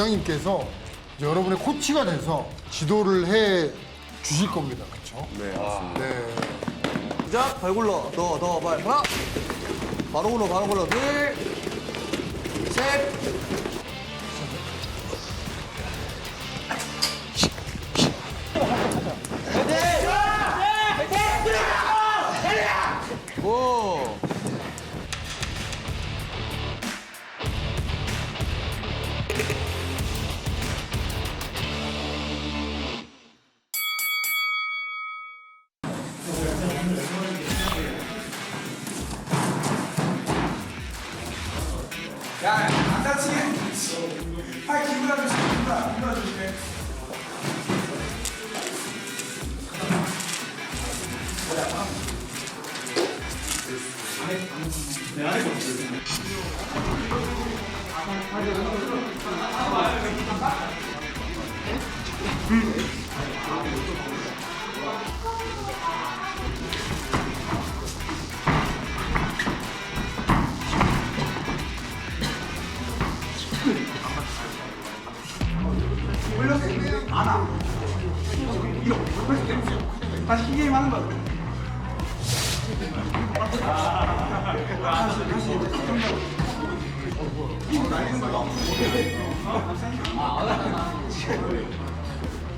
부장님께서 이제 여러분의 코치가 돼서 지도를 해 주실 겁니다. 그렇죠? 네, 맞습니다. 네. 시작 발 굴러 더더발 하나 바로 굴러 바로 굴러 둘셋 오. 야, 안 다치게. 팔 기울여 주시게, 기울여, 기울여 주시게. 안 와. 이렇게. 다시 흰 게임 하는 거야. 다시, 다시. 이거 날리는 거야.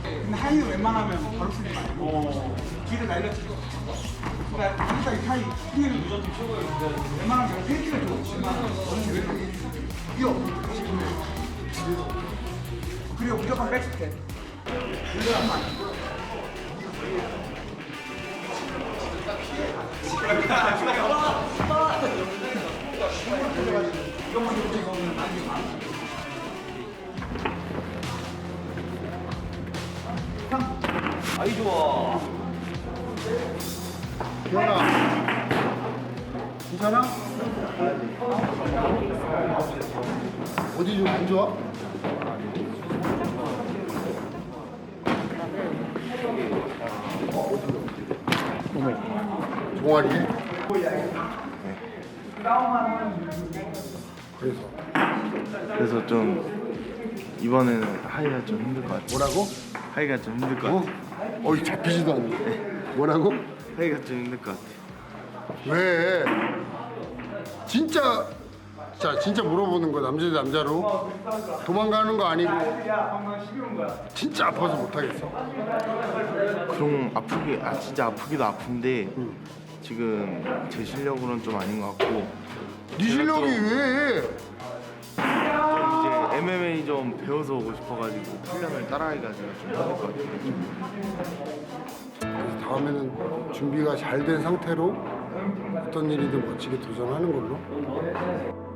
근데 하이는 웬만하면 바로 쓰지 말고 뒤를 날려주고 그러니까 이 하이 핑을 웬만하면 페이크를 줘 이거 그리고 무조건 백스텝 아이 좋아 태연아. 괜찮아? 어디 좀 안 좋아? 종아리에? 그래서 그래서 좀 이번에는 하이가 좀 힘들 것 같아요. 뭐라고? 하이가 좀 힘들 것 어? 같아요. 어이 잡히지도 않네. 뭐라고? 하이가 좀 힘들 것 같아요. 왜? 진짜 자 진짜 물어보는 거 남자 대 남자로 도망가는 거 아니고 진짜 아파서 못 하겠어. 그럼 아프게 아 진짜 아프기도 아픈데 지금 제 실력으로는 좀 아닌 것 같고 네 실력이 왜? 좀 이제 MMA 좀 배워서 오고 싶어가지고 훈련을 따라하기가 제가 좀 힘들 것 같아요. 그래서 다음에는 준비가 잘 된 상태로 어떤 일이든 멋지게 도전하는 걸로.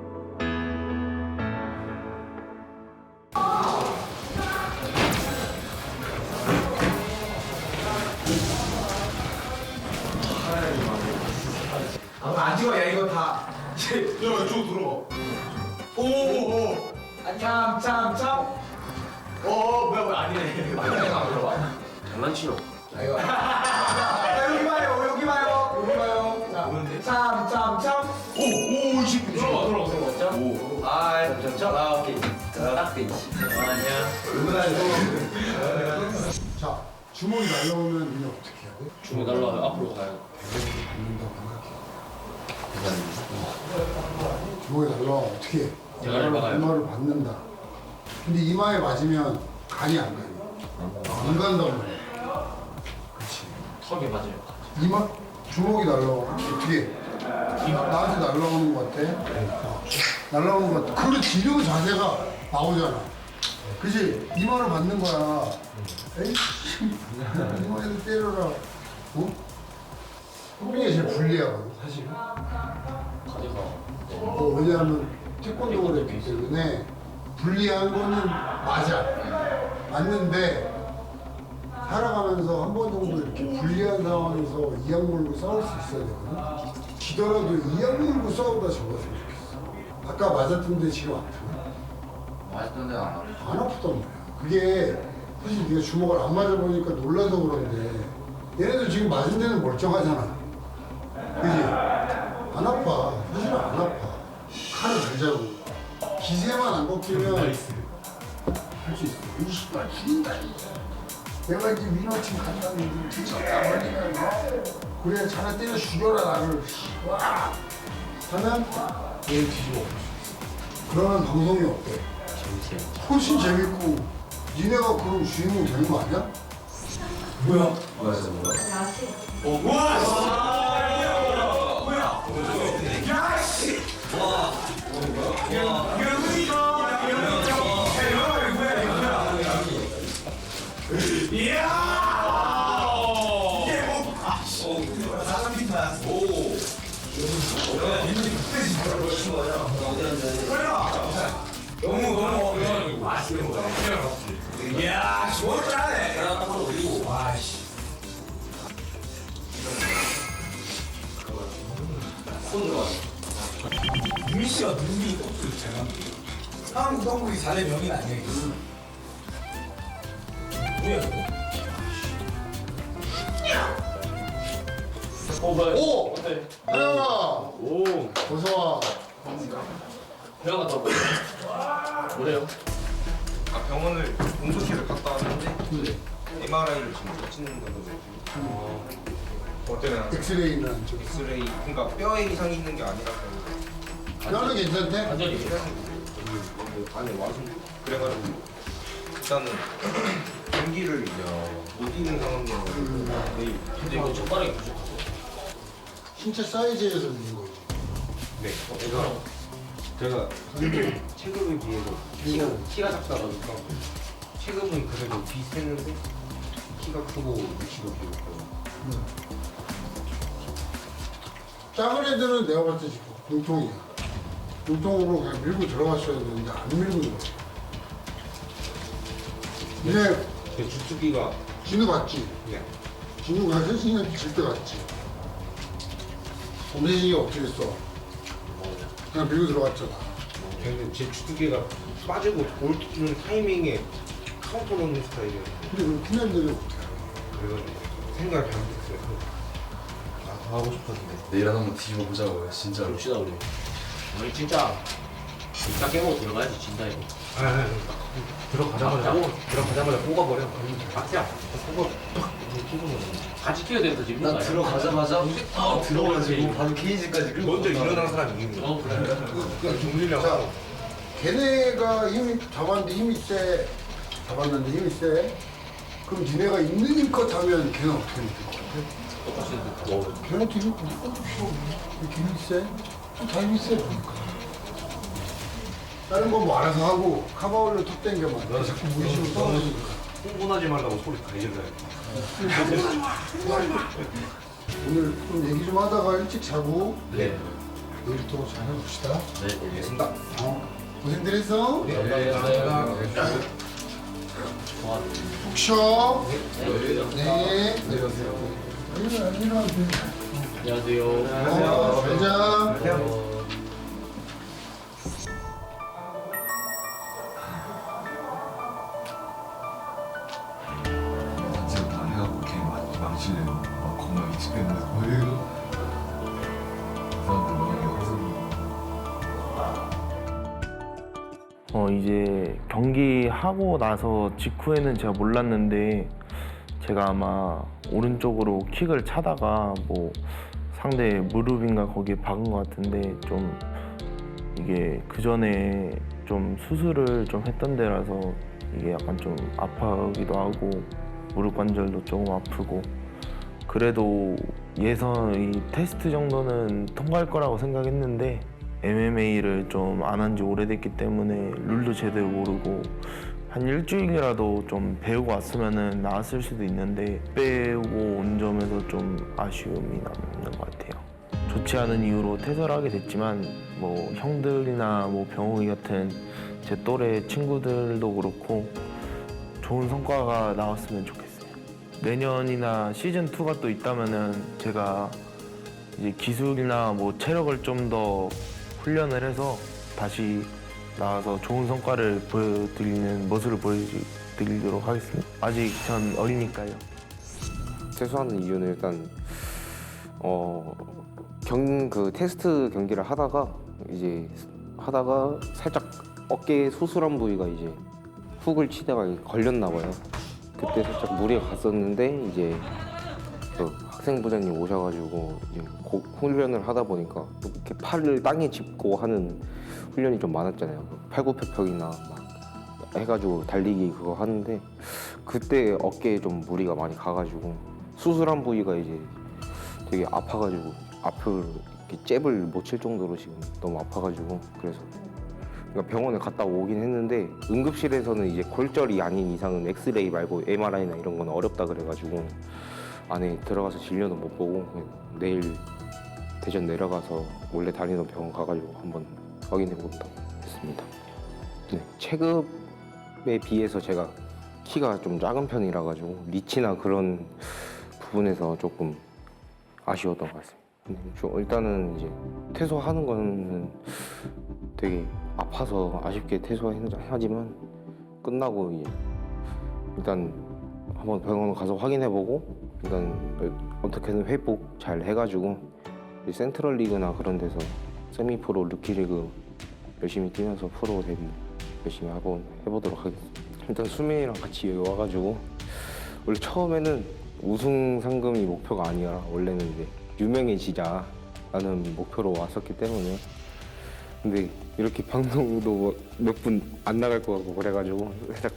야, 이쪽 들어. 오, 오. 아, 참, 참, 참. 어, 뭐야, 뭐야, 아니네. 아니네, 안 물어봐. 장난치노. 자, 이거. 자, 여기 봐요, 여기 봐요, 여기 봐요. 자, 참, 참, 참. 오, 오, 이십. 들어봐, 들어봐, 들어봐. 오. 아, 참, 참. 아, 오케이. 딱 있지. 아니야. 자 주먹이 날라오면 니네 어떻게 해야 돼? 주문 달라 앞으로 가요. 주먹이 날라와 어떻게. 이마를 받는다. 근데 이마에 맞으면 간이 안 가요. 안 간단 말이야. 그렇지. 턱에 맞아요. 이마 주먹이 날라와 어떻게 해? 나한테 날라오는 것 같아? 어. 날라오는 것 같아. 그렇지 이러고 자세가 나오잖아. 그지? 이마를 받는 거야. 에이씨 이마에도 때려라. 어? 호빈이가 제일 불리하거든 사실. 가져가. 어, 왜냐하면 태권도를 했기 때문에 불리한 거는 맞아. 맞는데 살아가면서 한 번 정도 이렇게 불리한 상황에서 이악 물고 싸울 수 있어야 되거든. 지더라도 이악 물고 싸우다 접었으면 좋겠어. 아까 맞았던데 지금 아프나? 맞았던 데안 아파. 안 아프단 말이야. 그게 사실 네가 주먹을 안 맞아보니까 놀라서 그런데 얘네들 지금 맞은 데는 멀쩡하잖아. 그지? 안 아파. 사실은 안 아파. 칼을 잘 자고. 기세만 안 꺾이면 있어. 20발 죽인다. 내가 이제 민호팀 간다는 진짜 걸리면 그래 차라리 때려 죽여라 나를. 와. 하면 얘 뒤집어. 그러면 방송이 어때? 훨씬 재밌고 니네가 그럼 주인공 되는 거 아니야? 유미 씨 이야! 가 눈이 없어요, 제가. 한국 한국이 4대 명인 아니에요? 뭐야, 이거? 오! 하영아! 오! 어서와. 병원 갔다 올게요. 뭐래요? 아 병원을 공소시를 갔다 왔는데 MRI를 지금 못 찍는 거거든요. 어때나 엑스레이는 좀. 엑스레이 그러니까 뼈에 이상이 있는 게 아니라서 뼈는 괜찮대? 완전히. 그 안에 와서 그래가지고 일단은 경기를 이제 못 뛰는 상황이어서 내일 근데 이거 젓가락이 부족하고. 신체 사이즈에서 있는 거지. 네 제가 제가 체급에 비해서 키가 키가 작다 보니까 체급은 그래도 비슷했는데 키가 크고 위치도 비슷하고 작은 애들은 내가 봤을 때 지금 공통이야. 공통으로 그냥 밀고 들어갔어야 되는데 안 밀고 들어갔어. 이제 제 주특기가 진우 봤지? 그냥 진우가 혜진이한테 질 때 갔지? 엄세진이 어떻게 했어? 그냥 밀고 들어갔잖아. 근데 제 주특기가 빠지고 볼 주는 타이밍에 카운터 넣는 스타일이에요. 근데 그큰 애들은 어떻게 알아? 그래가지고 생각을 잘못했어요. 아더 하고 싶었는데 내일 한번 뒤집어 보자고요 진짜로 봅시다, 우리. 오늘 진짜. 이따 깨고 들어가야지, 진다, 이거. 아, 아, 아, 들어가자마자 뽑아, 들어가자마자 뽑아버려. 박스야. 뽑아 같이 키워야 되면서 지금 난 들어가자마자 딱 들어가지고 바로 케이지까지 끌고 먼저 일어나는 사람이 이기는 거야. 어, 그래. 그냥 종질량 자, 하고 걔네가 힘이 잡았는데 힘이 세. 잡았는데 힘이 세. 그럼 니네가 있는 힘껏 하면 걔는 어떻게 될것 같아? 어, 걔한테 힘이 무조건 필요 없네. 왜 힘이 세? 다세 보니까. 다른 건 뭐 알아서 하고 카바올로 턱 땡겨만. 너 자꾸 무리시고 떨어지니까. 흥분하지 말라고 소리 다 질러야 오늘 좀 얘기 좀 하다가 일찍 자고 네. 내일 또 잘 해봅시다. 네, 알겠습니다. 어, 고생들 했어. 네, 감사합니다. 푹 쉬어. 네. 내려오세요. 일어나, 안녕하세요. 어, 잘 자. 완전 다 해갖고 걔막 겁나 사람들 어 이제 경기 하고 나서 직후에는 제가 몰랐는데 제가 아마 오른쪽으로 킥을 차다가 뭐 상대 무릎인가 거기에 박은 것 같은데 좀 이게 그 전에 좀 수술을 좀 했던 데라서 이게 약간 좀 아파기도 하고 무릎 관절도 조금 아프고 그래도 예선 이 테스트 정도는 통과할 거라고 생각했는데 MMA를 좀 안 한 지 오래됐기 때문에 룰도 제대로 모르고 한 일주일이라도 좀 배우고 왔으면 나았을 수도 있는데 배우고 온 점에서 좀 아쉬움이 남는 것 같아요. 좋지 않은 이유로 퇴소를 하게 됐지만 뭐 형들이나 뭐 병욱이 같은 제 또래 친구들도 그렇고 좋은 성과가 나왔으면 좋겠어요. 내년이나 시즌 2가 또 있다면은 제가 이제 기술이나 뭐 체력을 좀 더 훈련을 해서 다시 나와서 좋은 성과를 보여드리는 모습을 보여드리도록 하겠습니다. 아직 전 어리니까요. 퇴소하는 이유는 일단 어, 경 그 테스트 경기를 하다가 이제 하다가 살짝 어깨 수술한 부위가 이제 훅을 치다가 걸렸나 봐요. 그때 살짝 무리가 갔었는데 이제 그 학생부장님 오셔가지고 이제 고- 훈련을 하다 보니까 또 이렇게 팔을 땅에 짚고 하는 훈련이 좀 많았잖아요. 팔굽혀펴기나 막 해가지고 달리기 그거 하는데 그때 어깨에 좀 무리가 많이 가가지고 수술한 부위가 이제 되게 아파가지고 앞을 이렇게 잽을 못 칠 정도로 지금 너무 아파가지고 그래서 그러니까 병원에 갔다 오긴 했는데 응급실에서는 이제 골절이 아닌 이상은 엑스레이 말고 MRI나 이런 건 어렵다 그래가지고 안에 들어가서 진료는 못 보고 내일 대전 내려가서 원래 다니던 병원 가가지고 한번 확인해 본다고 했습니다. 네, 체급에 비해서 제가 키가 좀 작은 편이라 가지고 리치나 그런 부분에서 조금 아쉬웠던 것 같습니다. 좀 일단은 이제 퇴소하는 거는 되게 아파서 아쉽게 퇴소하지만 끝나고 이제 일단 한번 병원 가서 확인해보고 일단 어떻게든 회복 잘 해가지고 이 센트럴 리그나 그런 데서 세미 프로 루키 리그 열심히 뛰면서 프로 데뷔 열심히 하고 해보도록 하겠습니다. 일단 수민이랑 같이 여기 와가지고 원래 처음에는 우승 상금이 목표가 아니라 원래는 이제 유명해지자라는 목표로 왔었기 때문에 근데 이렇게 방송도 몇 분 안 나갈 것 같고 그래가지고 살짝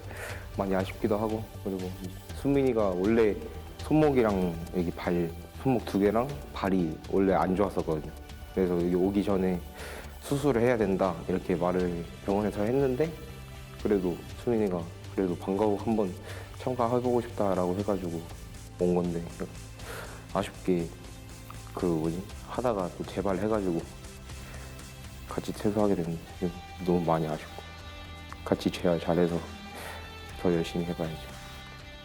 많이 아쉽기도 하고 그리고 수민이가 원래 손목이랑 여기 발 손목 두 개랑 발이 원래 안 좋았었거든요. 그래서 여기 오기 전에 수술을 해야 된다 이렇게 말을 병원에서 했는데 그래도 수민이가 그래도 방과후 한번 참가해보고 싶다라고 해가지고 온 건데 아쉽게 그 뭐지 하다가 또 재발 해가지고 같이 퇴소하게 됐는데 너무 많이 아쉽고 같이 재활 잘해서 더 열심히 해봐야죠.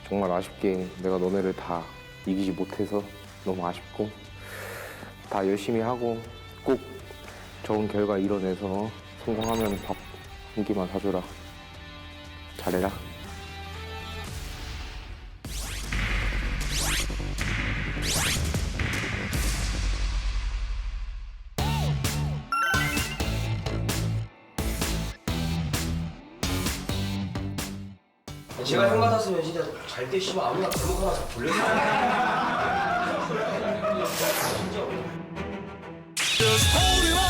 정말 아쉽게 내가 너네를 다 이기지 못해서 너무 아쉽고 다 열심히 하고 꼭 좋은 결과 이뤄내서 성공하면 밥 한 끼만 사줘라. 잘해라. 제가 형 같았으면 진짜 잘때 씨발 아무나 발목 하나 다 holding on, holding